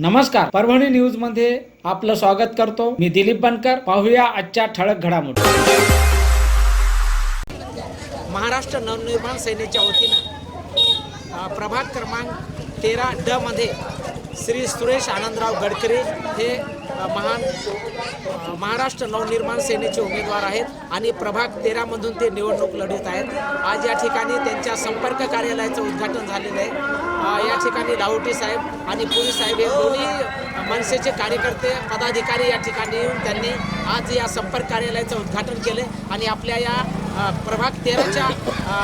नमस्कार परभणी न्यूजमध्ये आपलं स्वागत करतो. मी दिलीप बनकर पाहूया आजच्या ठळक घडामोडी. महाराष्ट्र नवनिर्माण सेनेच्या वतीनं प्रभाग क्रमांक तेरा ड मध्ये श्री सुरेश आनंदराव गडकरी हे महान महाराष्ट्र नवनिर्माण सेनेचे उमेदवार आहेत आणि प्रभाग तेरामधून ते निवडणूक लढवत आहेत. आज या ठिकाणी त्यांच्या संपर्क कार्यालयाचं उद्घाटन झालेलं आहे. या ठिकाणी लाहोटी साहेब आणि पुरी साहेब हे दोन्ही मनसेचे कार्यकर्ते पदाधिकारी या ठिकाणी येऊन त्यांनी आज या संपर्क कार्यालयाचं उद्घाटन केले आणि आपल्या या प्रभाग तेराच्या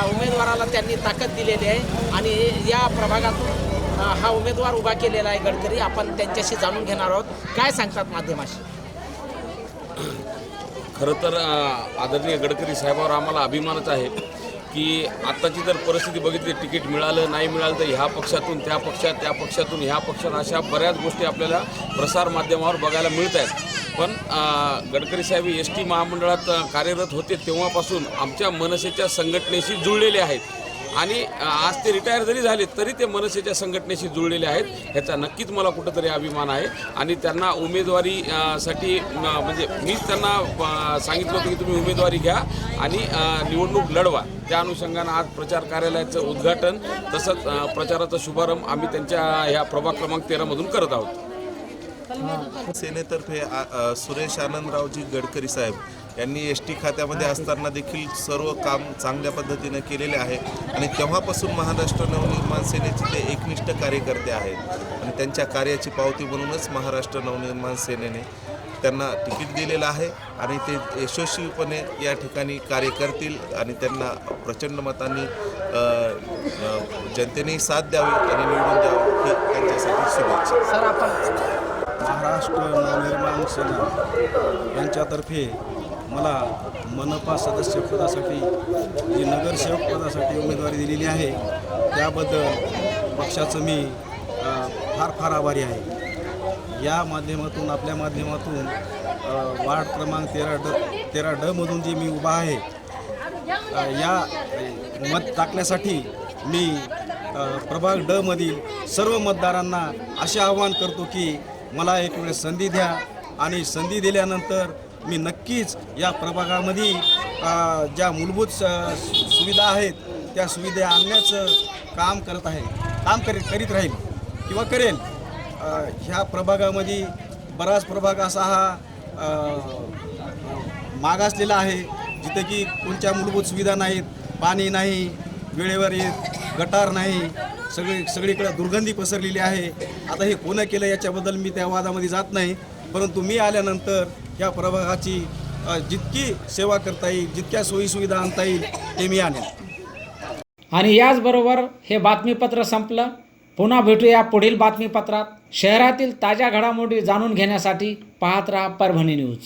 उमेदवाराला त्यांनी ताकद दिलेली आहे आणि या प्रभागातून हा उमेदवार उभा केलेला आहे गडकरी. आपण त्यांच्याशी जाणून घेणार आहोत. काय सांगतात माध्यमाशी? खरं तर आदरणीय गडकरी साहेबावर आम्हाला अभिमानच आहे की आत्ताची जर परिस्थिती बघितली तिकीट मिळालं नाही मिळालं तर ह्या पक्षातून त्या पक्षात त्या पक्षातून ह्या पक्षात अशा बऱ्याच गोष्टी आपल्याला प्रसारमाध्यमावर बघायला मिळत आहेत. पण गडकरी साहेब एस टी महामंडळात कार्यरत होते तेव्हापासून आमच्या मनसेच्या संघटनेशी जुळलेले आहेत. आणि आज ते रिटायर जरी झाले तरी ते मनसेच्या संघटनेशी जुळलेले आहेत. ह्याचा नक्कीच मला कुठंतरी अभिमान आहे. आणि त्यांना उमेदवारी साठी म्हणजे मीच त्यांना सांगितलं होतं की तुम्ही उमेदवारी घ्या आणि निवडणूक लढवा. त्या अनुषंगानं आज प्रचार कार्यालयाचं उद्घाटन तसंच प्रचाराचा शुभारंभ आम्ही त्यांच्या ह्या प्रभाग क्रमांक तेरामधून करत आहोत. सेनेतर्फे सुरेश आनंदरावजी गडकरी साहेब यांनी एस टी खात्यामध्ये असताना देखील सर्व काम चांगल्या पद्धतीनं केलेले आहे. आणि तेव्हापासून महाराष्ट्र नवनिर्माण सेनेचे ते एकनिष्ठ कार्यकर्ते आहेत. आणि त्यांच्या कार्याची पावती म्हणूनच महाराष्ट्र नवनिर्माण सेनेने त्यांना तिकीट दिलेलं आहे. आणि ते यशस्वीपणे या ठिकाणी कार्य करतील आणि त्यांना प्रचंड मतांनी जनतेनेही जनतेने साथ द्यावी आणि निवडून द्यावं ही त्यांच्यासाठी शुभेच्छा. सर आपण महाराष्ट्र नवनिर्माण सेना यांच्यातर्फे मला मनपा सदस्य पदासाठी जी नगरसेवक पदासाठी उमेदवारी दिलेली आहे त्याबद्दल पक्षाचं मी फार फार आभारी आहे. या माध्यमातून आपल्या माध्यमातून वार्ड क्रमांक तेरा ड तेरा डमधून जे मी उभा आहे या मत टाकण्यासाठी मी प्रभाग डमधील सर्व मतदारांना असे आवाहन करतो की मला एक वेळेस संधी द्या आणि संधी दिल्यानंतर मी नक्कीच या प्रभागामध्ये ज्या मूलभूत स- सुविधा आहेत त्या सुविधा आणण्याचं काम करत आहे. काम करीत करीत राहील किंवा करेल. ह्या प्रभागामध्ये बराच प्रभाग असा हा मागासलेला आहे जिथे की कोणत्या मूलभूत सुविधा नाहीत पाणी नाही वेळेवर येत गटार नाही सगळी सगळीकडे दुर्गंधी पसरलेली आहे. आता हे कोणं केलं याच्याबद्दल मी त्या वादामध्ये जात नाही. परंतु मी आल्यानंतर या प्रभागाची जितकी सेवा करता येईल जितक्या सोयीसुविधा आणता येईल ते मी आणेन. आणि याचबरोबर हे बातमीपत्र संपलं. पुन्हा भेटूया पुढील बातमीपत्रात. शहरातील ताज्या घडामोडी जाणून घेण्यासाठी पाहत राहा परभणी न्यूज.